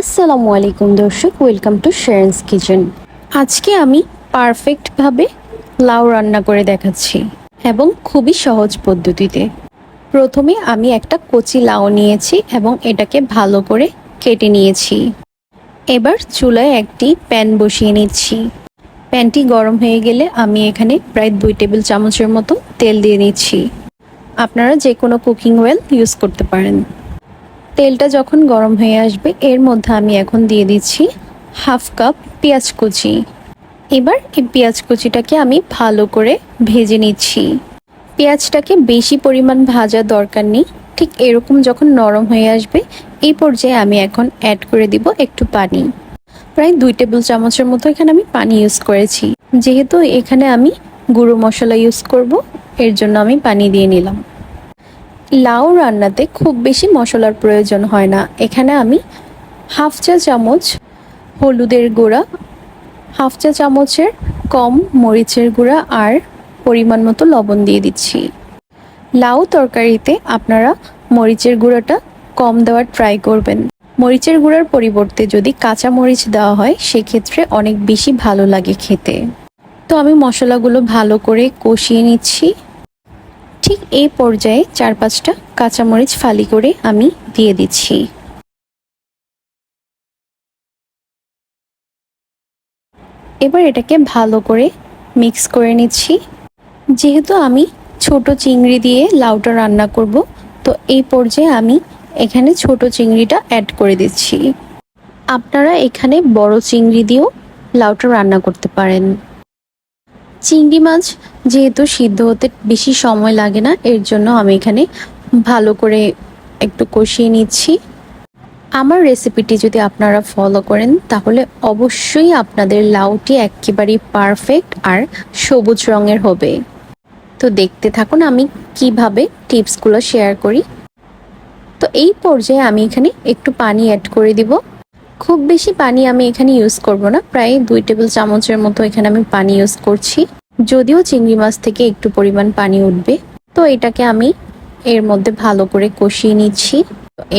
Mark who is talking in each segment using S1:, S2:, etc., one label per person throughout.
S1: আসসালামু আলাইকুম দর্শক ওয়েলকাম টু শেরেন্স কিচেন আজকে আমি পারফেক্টভাবে লাউ রান্না করে দেখাচ্ছি এবং খুবই সহজ পদ্ধতিতে। প্রথমে আমি একটা কচি লাউ নিয়েছি এবং এটাকে ভালো করে কেটে নিয়েছি। এবার চুলায় একটি প্যান বসিয়ে নিচ্ছি। প্যানটি গরম হয়ে গেলে আমি এখানে প্রায় দুই টেবিল চামচের মতো তেল দিয়ে নিচ্ছি। আপনারা যে কোনো কুকিং ওয়েল ইউজ করতে পারেন। তেলটা যখন গরম হয়ে আসবে, এর মধ্যে আমি এখন দিয়ে দিচ্ছি হাফ কাপ পেঁয়াজ কুচি। এবার এই পেঁয়াজ কুচিটাকে আমি ভালো করে ভেজে নিচ্ছি। পেঁয়াজটাকে বেশি পরিমাণ ভাজা দরকার নেই। ঠিক এরকম যখন নরম হয়ে আসবে এই পর্যায়ে আমি এখন অ্যাড করে দিব একটু পানি। প্রায় দুই টেবিল চামচের মতো এখানে আমি পানি ইউজ করেছি। যেহেতু এখানে আমি গুঁড়ো মশলা ইউজ করব, এর জন্য আমি পানি দিয়ে নিলাম। লাউ রান্নাতে খুব বেশি মশলার প্রয়োজন হয় না। এখানে আমি হাফ চা চামচ হলুদের গুঁড়া, হাফ চা চামচের কম মরিচের গুঁড়া আর পরিমাণ মতো লবণ দিয়ে দিচ্ছি। লাউ তরকারিতে আপনারা মরিচের গুঁড়াটা কম দেওয়ার ট্রাই করবেন। মরিচের গুঁড়ার পরিবর্তে যদি কাঁচা মরিচ দেওয়া হয়, সেক্ষেত্রে অনেক বেশি ভালো লাগে খেতে। তো আমি মশলাগুলো ভালো করে কষিয়ে নিচ্ছি। ঠিক এই পর্যায়ে চার পাঁচটা কাঁচামরিচ ফালি করে আমি দিয়ে দিচ্ছি। এবার এটাকে ভালো করে মিক্স করে নিচ্ছি। যেহেতু আমি ছোট চিংড়ি দিয়ে লাউটা রান্না করব, তো এই পর্যায়ে আমি এখানে ছোট চিংড়িটা অ্যাড করে দিচ্ছি। আপনারা এখানে বড় চিংড়ি দিয়েও লাউটা রান্না করতে পারেন। চিংড়ি মাছ যেহেতু সিদ্ধ হতে বেশি সময় লাগে না, এর জন্য আমি এখানে ভালো করে একটু কষিয়ে নিচ্ছি। আমার রেসিপিটি যদি আপনারা ফলো করেন, তাহলে অবশ্যই আপনাদের লাউটি একেবারেই পারফেক্ট আর সবুজ রঙের হবে। তো দেখতে থাকুন আমি কীভাবে টিপসগুলো শেয়ার করি। তো এই পর্যায়ে আমি এখানে একটু পানি অ্যাড করে দিব। খুব বেশি পানি আমি এখানে ইউজ করব না, প্রায় দুই টেবিল চামচের মতো এখানে আমি পানি ইউজ করছি। যদিও চিংড়ি মাছ থেকে একটু পরিমাণ পানি উঠবে, তো এটাকে আমি এর মধ্যে ভালো করে কষিয়ে নিচ্ছি।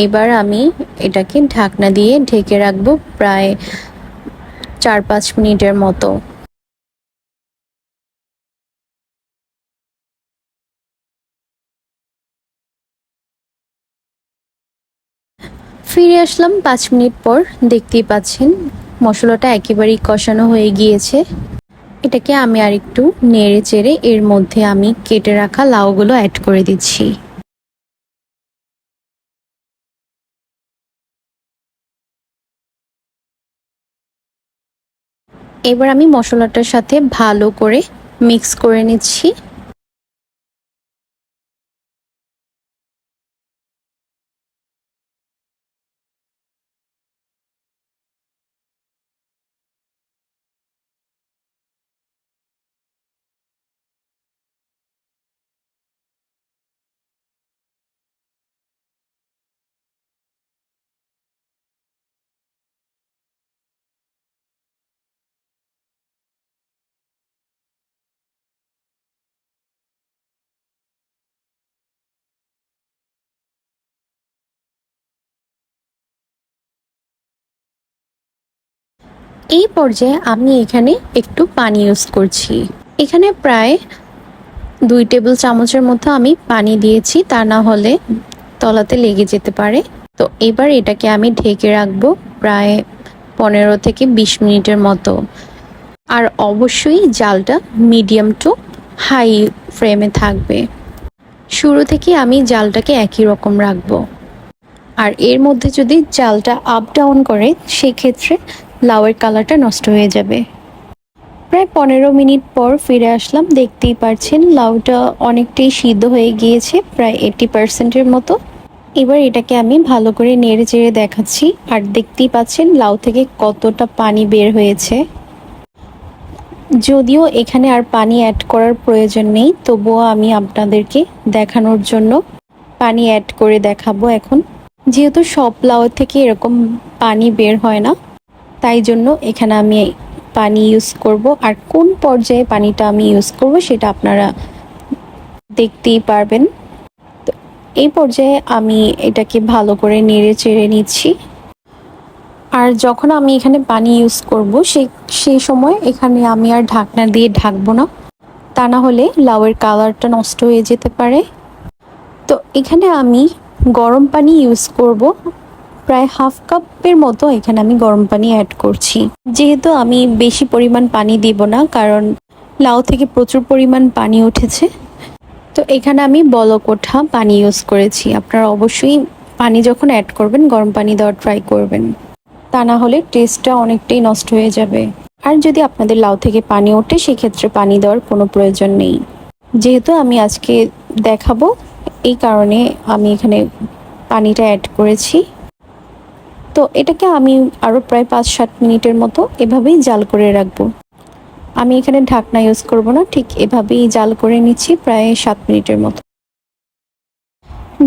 S1: এবার আমি এটাকে ঢাকনা দিয়ে ঢেকে রাখব প্রায় চার পাঁচ মিনিটের মতো। ফিরে আসলাম পাঁচ মিনিট পর, দেখতেই পাচ্ছেন মশলাটা একেবারেই কষানো হয়ে গিয়েছে। এটাকে আমি আর একটু নেড়ে চেড়ে এর মধ্যে আমি কেটে রাখা লাউগুলো অ্যাড করে দিচ্ছি। এবার আমি মশলাটার সাথে ভালো করে মিক্স করে নিচ্ছি। এই পর্যায়ে আমি এখানে একটু পানি ইউজ করছি। এখানে প্রায় দুই টেবিল চামচের মতো আমি পানি দিয়েছি, তা না হলে তলাতে লেগে যেতে পারে। তো এবার এটাকে আমি ঢেকে রাখব প্রায় পনেরো থেকে বিশ মিনিটের মতো। আর অবশ্যই জালটা মিডিয়াম টু হাই ফ্রেমে থাকবে। শুরু থেকে আমি জালটাকে একই রকম রাখব। আর এর মধ্যে যদি জালটা আপ ডাউন করে, সেক্ষেত্রে লাউয়ের কালারটা নষ্ট হয়ে যাবে। প্রায় পনেরো মিনিট পর ফিরে আসলাম, দেখতেই পারছেন লাউটা অনেকটাই সিদ্ধ হয়ে গিয়েছে, প্রায় এইটি পার্সেন্টের মতো। এবার এটাকে আমি ভালো করে নেড়ে চেড়ে দেখাচ্ছি, আর দেখতেই পাচ্ছেন লাউ থেকে কতটা পানি বের হয়েছে। যদিও এখানে আর পানি অ্যাড করার প্রয়োজন নেই, তবুও আমি আপনাদেরকে দেখানোর জন্য পানি অ্যাড করে দেখাবো এখন। যেহেতু সব লাউ থেকে এরকম পানি বের হয় না তাই জন্য এখানে আমি পানি ইউজ করব। আর কোন পর্যায়ে পানিটা আমি ইউজ করব সেটা আপনারা দেখতেই পারবেন। তো এই পর্যায়ে আমি এটাকে ভালো করে নেড়ে চেড়ে নিচ্ছি। আর যখন আমি এখানে পানি ইউজ করব সেই সেই সময় এখানে আমি আর ঢাকনা দিয়ে ঢাকবো না। তা না হলে লাউয়ের কালারটা নষ্ট হয়ে যেতে পারে। তো এখানে আমি গরম পানি ইউজ করব। প্রায় হাফ কাপের মতো এখানে আমি গরম পানি অ্যাড করছি। যেহেতু আমি বেশি পরিমাণ পানি দিব না, কারণ লাউ থেকে প্রচুর পরিমাণ পানি উঠেছে। তো এখানে আমি বলক ওঠা পানি ইউজ করেছি। আপনারা অবশ্যই পানি যখন অ্যাড করবেন, গরম পানি দেওয়ার ট্রাই করবেন। তা না হলে টেস্টটা অনেকটাই নষ্ট হয়ে যাবে। আর যদি আপনাদের লাউ থেকে পানি ওঠে, সেক্ষেত্রে পানি দেওয়ার কোনো প্রয়োজন নেই। যেহেতু আমি আজকে দেখাবো, এই কারণে আমি এখানে পানিটা অ্যাড করেছি। তো এটাকে আমি আরও প্রায় পাঁচ সাত মিনিটের মতো এভাবেই জাল করে রাখব। আমি এখানে ঢাকনা ইউজ করব না, ঠিক এভাবেই জাল করে নিচ্ছি প্রায় সাত মিনিটের মতো।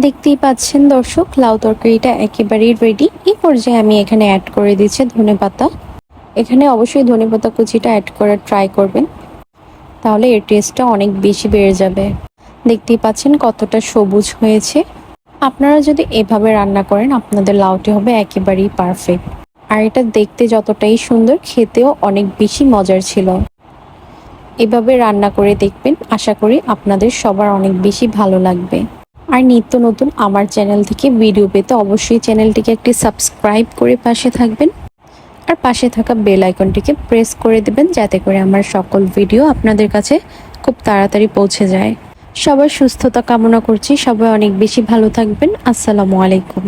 S1: দেখতেই পাচ্ছেন দর্শক, লাউ তরকারিটা একেবারেই রেডি এই পর্যায়ে আমি এখানে অ্যাড করে দিচ্ছি ধনে পাতা। এখানে অবশ্যই ধনে পাতা কুচিটা অ্যাড করার ট্রাই করবেন। তাহলে এর টেস্টটা অনেক বেশি বেড়ে যাবে। দেখতেই পাচ্ছেন কতটা সবুজ হয়েছে। আপনারা যদি এভাবে রান্না করেন, আপনাদের লাউটি হবে একেবারেই পারফেক্ট আর এটা দেখতে যতটাই সুন্দর, খেতেও অনেক বেশি মজার ছিল। এভাবে রান্না করে দেখবেন, আশা করি আপনাদের সবার অনেক বেশি ভালো লাগবে। আর নিত্য নতুন আমার চ্যানেল থেকে ভিডিও পেতে অবশ্যই চ্যানেলটিকে একটি সাবস্ক্রাইব করে পাশে থাকবেন। আর পাশে থাকা বেল আইকনটিকে প্রেস করে দেবেন, যাতে করে আমার সকল ভিডিও আপনাদের কাছে খুব তাড়াতাড়ি পৌঁছে যায়। সবার সুস্থতা কামনা করছি। সবাই অনেক বেশি ভালো থাকবেন। আসসালামু আলাইকুম।